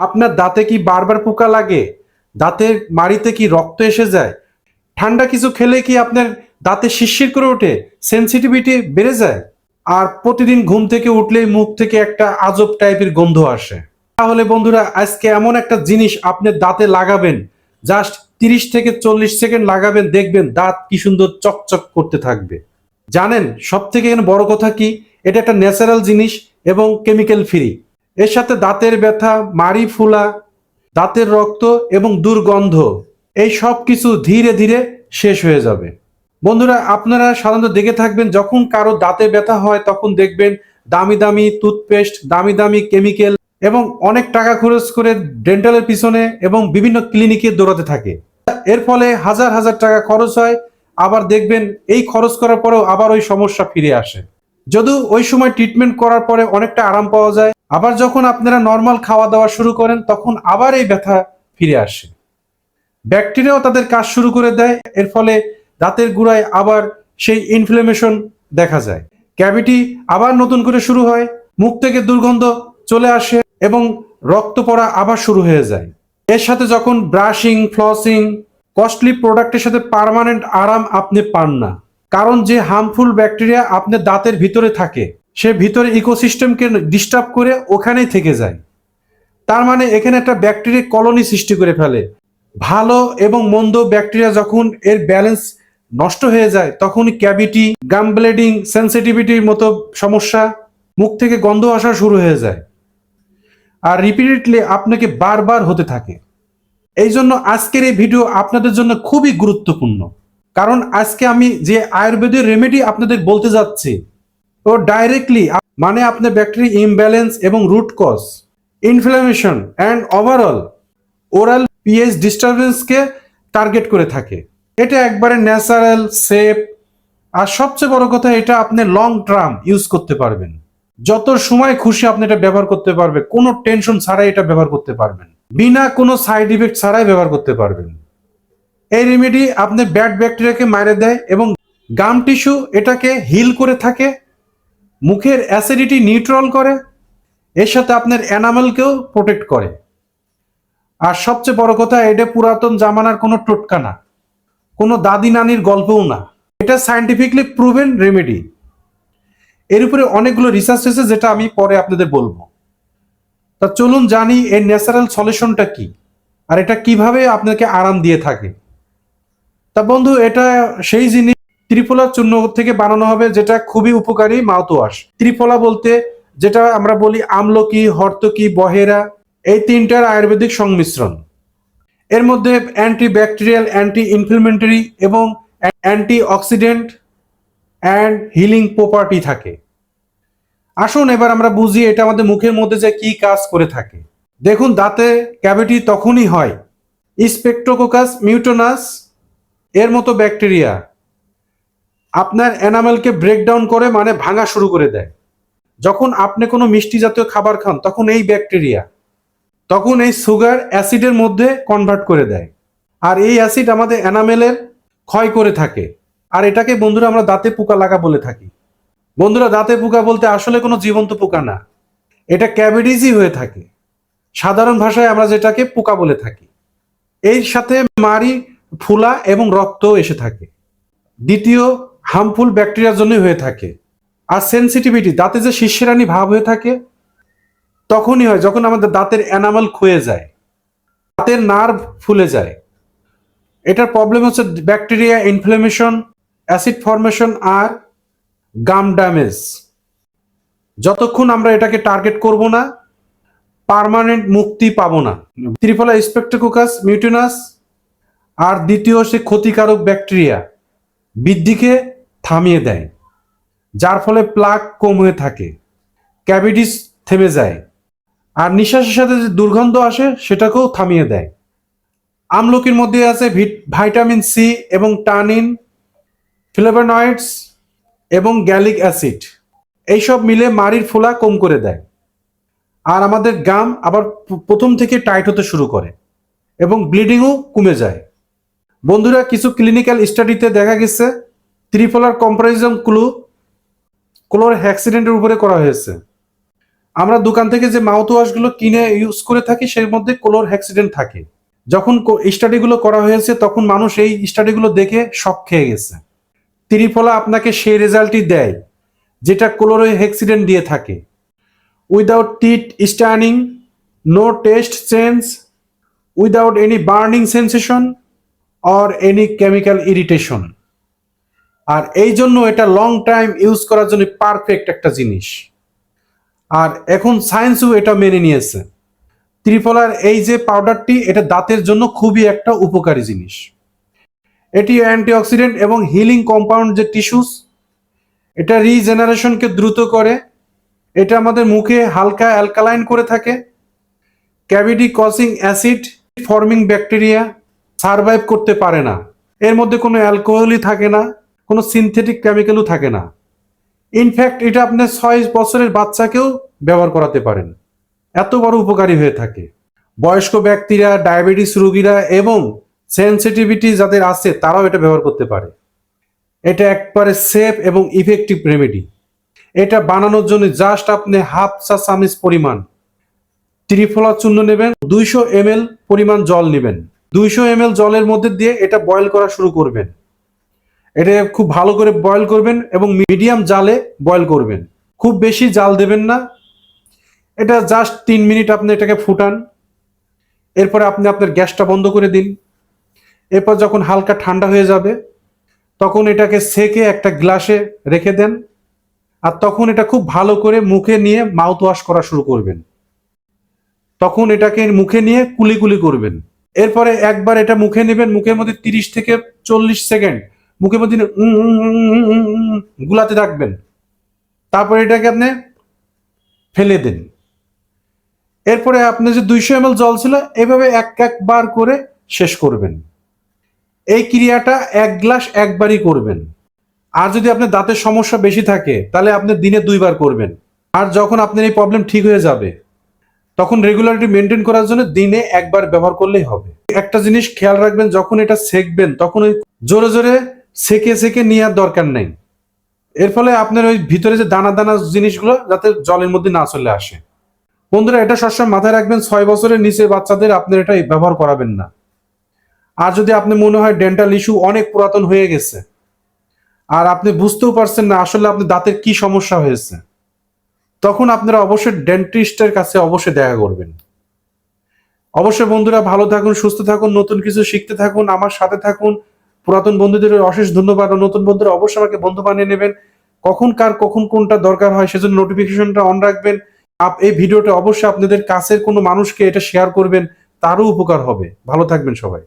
আপনার দাঁতে কি বারবার পোকা লাগে? দাঁতের মাড়িতে কি রক্ত এসে যায়? ঠান্ডা কিছু খেলে কি আপনার দাঁতে শিরশির করে ওঠে? সেন্সিটিভিটি বেড়ে যায়? আর প্রতিদিন ঘুম থেকে উঠলেই মুখ থেকে একটা আজব টাইপের গন্ধ আসে। তাহলে বন্ধুরা, আজকে এমন একটা জিনিস আপনি দাঁতে লাগাবেন জাস্ট তিরিশ থেকে চল্লিশ সেকেন্ড লাগাবেন, দেখবেন দাঁত কি সুন্দর চকচক করতে থাকবে। জানেন সব থেকে বড় কথা কি? এটা একটা ন্যাচারাল জিনিস এবং কেমিক্যাল ফ্রি এর সাথে দাঁতের ব্যথা, মাড়ি ফুলা, দাঁতের রক্ত এবং দুর্গন্ধ, এই সব কিছু ধীরে ধীরে শেষ হয়ে যাবে। বন্ধুরা, আপনারা সাধারণত দেখে থাকবেন, যখন কারও দাঁতে ব্যথা হয়, তখন দেখবেন দামি দামি টুথপেস্ট, দামি দামি কেমিক্যাল এবং অনেক টাকা খরচ করে ডেন্টালের পিছনে এবং বিভিন্ন ক্লিনিকে দৌড়াতে থাকে। এর ফলে হাজার হাজার টাকা খরচ হয়, আবার দেখবেন এই খরচ করার পরেও আবার ওই সমস্যা ফিরে আসে। যদিও ওই সময় ট্রিটমেন্ট করার পরে অনেকটা আরাম পাওয়া যায়, আবার যখন আপনারা নর্মাল খাওয়া দাওয়া শুরু করেন, তখন আবার এই ব্যথা ফিরে আসে। ব্যাকটেরিয়াও তাদের কাজ শুরু করে দেয়, এর ফলে দাঁতের গুড়ায় আবার সেই ইনফ্লেমেশন দেখা যায়। ক্যাভিটি আবার নতুন করে শুরু হয়, মুখ থেকে দুর্গন্ধ চলে আসে এবং রক্ত পড়া আবার শুরু হয়ে যায়। এর সাথে যখন ব্রাশিং ফ্লসিং কস্টলি প্রোডাক্টের সাথে পার্মানেন্ট আরাম আপনি পান না। কারণ যে হার্মফুল ব্যাকটেরিয়া আপনার দাঁতের ভিতরে থাকে, সে ভিতরে ইকোসিস্টেমকে ডিস্টার্ব করে ওখানেই থেকে যায়। তার মানে এখানে একটা ব্যাকটেরিয়া কলোনি সৃষ্টি করে ফেলে। ভালো এবং মন্দ ব্যাকটেরিয়া যখন এর ব্যালেন্স নষ্ট হয়ে যায় তখন ক্যাভিটি গাম ব্লেডিং সেন্সিটিভিটির মতো সমস্যা মুখ থেকে গন্ধ আসা শুরু হয়ে যায়। আর রিপিটেডলি আপনাকে বারবার হতে থাকে। এই জন্য আজকের এই ভিডিও আপনাদের জন্য খুবই গুরুত্বপূর্ণ। কারণ আজকে আমি যে আয়ুর্বেদের রেমেডি আপনাদের বলতে যাচ্ছি ও ডাইরেক্টলি মানে আপনার ব্যাকটেরিয়া ইমব্যালেন্স এবং root cause inflammation and overall oral pH ডিস্টারবেন্সকে target করে থাকে। এটা একবারে ন্যাচারাল সেফ আর সবচেয়ে বড় কথা এটা আপনি লং টার্ম ইউজ করতে পারবেন। যত সময় খুশি আপনি এটা ব্যবহার করতে পারবেন, কোনো টেনশন ছাড়াই এটা ব্যবহার করতে পারবেন। বিনা কোনো সাইড ইফেক্ট ছাড়াই ব্যবহার করতে পারবেন। এই রেমেডি আপনি ব্যাড ব্যাকটেরিয়াকে মারে দেয় এবং গাম টিস্যু এটাকে হিল করে থাকে, মুখের অ্যাসিডিটি নিউট্রাল করে, এর সাথে আপনার অ্যানামেলকেও প্রোটেক্ট করে। আর সবচেয়ে বড় কথা, এটা পুরাতন জামানার কোনো টোটকা না, কোনো দাদি নানির গল্পও না। এটা সায়েন্টিফিকলি প্রুভেন রেমেডি এর উপরে অনেকগুলো রিসার্চ হয়েছে যেটা আমি পরে আপনাদের বলব। তা চলুন জানি এর ন্যাচারাল সলিউশনটা কি, আর এটা কীভাবে আপনাকে আরাম দিয়ে থাকে। তা বন্ধু, এটা সেই জিনিস ত্রিফলার চূর্ণ থেকে বানানো হবে যেটা খুবই উপকারী মাউথওয়াশ ত্রিফলা বলতে যেটা আমরা বলি আমলকি, হর্তকি, বহেরা, এই তিনটার আয়ুর্বেদিক সংমিশ্রণ। এর মধ্যে অ্যান্টি ব্যাকটেরিয়াল অ্যান্টি ইনফ্লেমেটরি এবং anti oxidant and healing property থাকে। আসুন এবার আমরা বুঝি এটা আমাদের মুখের মধ্যে যে কি কাজ করে থাকে। দেখুন, দাঁতে ক্যাভিটি তখনই হয়। স্পেক্টোকোকাস মিউটোনাস এর মতো ব্যাকটেরিয়া আপনার অ্যানামেলকে ব্রেকডাউন করে মানে ভাঙা শুরু করে দেয়। যখন আপনি কোনো মিষ্টি জাতীয় খাবার খান, তখন এই ব্যাকটেরিয়া, তখন এই সুগার অ্যাসিডের মধ্যে কনভার্ট করে দেয়। আর এই অ্যাসিড আমাদের অ্যানামেলের ক্ষয় করে থাকে। আর এটাকে বন্ধুরা আমরা দাঁতে পোকা লাগা বলে থাকি। বন্ধুরা, দাঁতে পোকা বলতে আসলে কোনো জীবন্ত পোকা না। এটা ক্যাভিডিজই হয়ে থাকে। সাধারণ ভাষায় আমরা যেটাকে পোকা বলে থাকি। এর সাথে মারি ফুলা এবং রক্ত এসে থাকে। দ্বিতীয় হার্মফুল ব্যাকটেরিয়ার জন্যই হয়ে থাকে। আর সেন্সিটিভিটি দাঁতে যে শিষ্যরানি ভাব হয়ে থাকে, তখনই হয় যখন আমাদের দাঁতের অ্যানামাল ক্ষয়ে যায়। দাঁতের নার্ভ ফুলে যায়। এটার প্রবলেম হচ্ছে ব্যাকটেরিয়া ইনফ্লেমেশন অ্যাসিড ফর্মেশন আর গাম ড্যামেজ যতক্ষণ আমরা এটাকে টার্গেট করব না পার্মানেন্ট মুক্তি পাবো না। ত্রিফলা স্পেক্টোকোকাস মিউটিনাস আর দ্বিতীয় সে ক্ষতিকারক ব্যাকটেরিয়া বৃদ্ধিকে থামিয়ে দেয়, যার ফলে প্লাক কম থাকে, ক্যাভিটিস থেমে যায়, আর নিঃশ্বাসের সাথে যে দুর্গন্ধ আসে সেটাকেও থামিয়ে দেয়। আমলকির মধ্যে আছে ভাইটামিন সি এবং টানিন, ফ্লেভানয়েডস এবং গ্যালিক অ্যাসিড। এইসব মিলে মাড়ির ফোলা কম করে দেয়। আর আমাদের গাম আবার প্রথম থেকে টাইট হতে শুরু করে এবং ব্লিডিংও কমে যায়। বন্ধুরা, কিছু ক্লিনিক্যাল স্টাডিতে দেখা গেছে, ত্রিফলার কম্পারিজম ক্লু ক্লোর হ্যাক্সিডেন্টের উপরে করা হয়েছে। আমরা দোকান থেকে যে মাউথ ওয়াশগুলো কিনে ইউজ করে থাকি, সেই মধ্যে কোলোর হ্যাক্সিডেন্ট থাকে। যখন স্টাডিগুলো করা হয়েছে, তখন মানুষ এই স্টাডিগুলো দেখে শক খেয়ে গেছে। ত্রিফলা আপনাকে সেই রেজাল্টই দেয়, যেটা কোলোর হ্যাক্সিডেন্ট দিয়ে থাকে। Without teeth staining no taste change without any burning sensation or any chemical irritation আর এই জন্য এটা লং টাইম ইউজ করার জন্য পারফেক্ট একটা জিনিস। আর এখন সায়েন্সও এটা মেনে নিয়েছে। ত্রিফলার এই যে পাউডারটি এটা দাঁতের জন্য খুবই একটা উপকারী জিনিস। এটি অ্যান্টিঅক্সিডেন্ট এবং হিলিং কম্পাউন্ড যে টিস্যুস এটা রিজেনারেশনকে দ্রুত করে। এটা আমাদের মুখে হালকা অ্যালকালাইন করে থাকে। Cavity causing acid forming bacteria survive করতে পারে না। এর মধ্যে কোনো অ্যালকোহলই থাকে না, কোনো সিনথেটিক কেমিক্যালও থাকে না। ইনফ্যাক্ট এটা আপনার ছয় বছরের বাচ্চাকেও ব্যবহার করাতে পারেন। এত বড় উপকারী হয়ে থাকে। বয়স্ক ব্যক্তিরা, ডায়াবেটিস রোগীরা এবং সেন্সিটিভিটি যাদের আছে, তারাও এটা ব্যবহার করতে পারে। এটা একবারে সেফ এবং ইফেক্টিভ রেমেডি এটা বানানোর জন্য জাস্ট আপনি হাফ চা চামিচ পরিমাণ ত্রিফলা চূর্ণ নেবেন, দুইশো এম পরিমাণ জল নেবেন। দুইশো এম জলের মধ্যে দিয়ে এটা বয়েল করা শুরু করবেন। এটা খুব ভালো করে বয়েল করবেন এবং মিডিয়াম জালে বয়েল করবেন। খুব বেশি জাল দেবেন না। এটা জাস্ট তিন মিনিট আপনি এটাকে ফুটান। এরপরে আপনি আপনার গ্যাসটা বন্ধ করে দিন। এরপর যখন হালকা ঠান্ডা হয়ে যাবে, তখন এটাকে সেকে একটা গ্লাসে রেখে দেন। আর তখন এটা খুব ভালো করে মুখে নিয়ে মাউথ ওয়াশ করা শুরু করবেন। তখন এটাকে মুখে নিয়ে কুলি কুলি করবেন। এরপরে একবার এটা মুখে নেবেন, মুখের মধ্যে তিরিশ থেকে চল্লিশ সেকেন্ড। মুখের মধ্যে গুলাতে রাখবেন। তারপরে এটাকে আপনি ফেলে দেন। এরপরে আপনি যে দুইশো এম জল ছিল, এভাবে এক, একবার করে শেষ করবেন। এই ক্রিয়াটা এক গ্লাস একবারই করবেন। আর যদি আপনার দাঁতের সমস্যা বেশি থাকে, তাহলে আপনি দিনে দুইবার করবেন। আর যখন আপনার এই প্রবলেম ঠিক হয়ে যাবে তখন রেগুলারিটি মেনটেন করার জন্য দিনে একবার ব্যবহার করলেই হবে। একটা জিনিস খেয়াল রাখবেন, যখন এটা সেকবেন, তখন ওই জোরে জোরে সেকে সেকে নেওয়ার দরকার নেই। এর ফলে আপনার ওই ভিতরে যে দানা দানা জিনিসগুলো যাতে জলের মধ্যে না চলে আসে। বন্ধুরা, এটা সবসময় মাথায় রাখবেন, ছয় বছরের নিচে বাচ্চাদের আপনার এটা ব্যবহার করাবেন না। আর যদি আপনি মনে হয় ডেন্টাল ইস্যু অনেক পুরাতন হয়ে গেছে, আর আপনি বুঝতেও পারছেন না আসলে আপনি দাঁতের কি সমস্যা হয়েছে তখন আপনারা অবশ্যই ডেন্টিস্টের কাছে অবশ্যই দেখা করবেন। অবশ্যই বন্ধুরা ভালো থাকুন, সুস্থ থাকুন, নতুন কিছু শিখতে থাকুন, আমার সাথে থাকুন। পুরাতন বন্ধুদের অশেষ ধন্যবাদ নতুন বন্ধুরা অবশ্যই আমাকে বন্ধু বানিয়ে নেবেন। কখন কার, কখন কোনটা দরকার হয় সেজন্য নোটিফিকেশনটা অন রাখবেন। আপ, এই ভিডিওটা অবশ্যই আপনাদের কাছের কোনো মানুষকে এটা শেয়ার করবেন, তারও উপকার হবে। ভালো থাকবেন সবাই।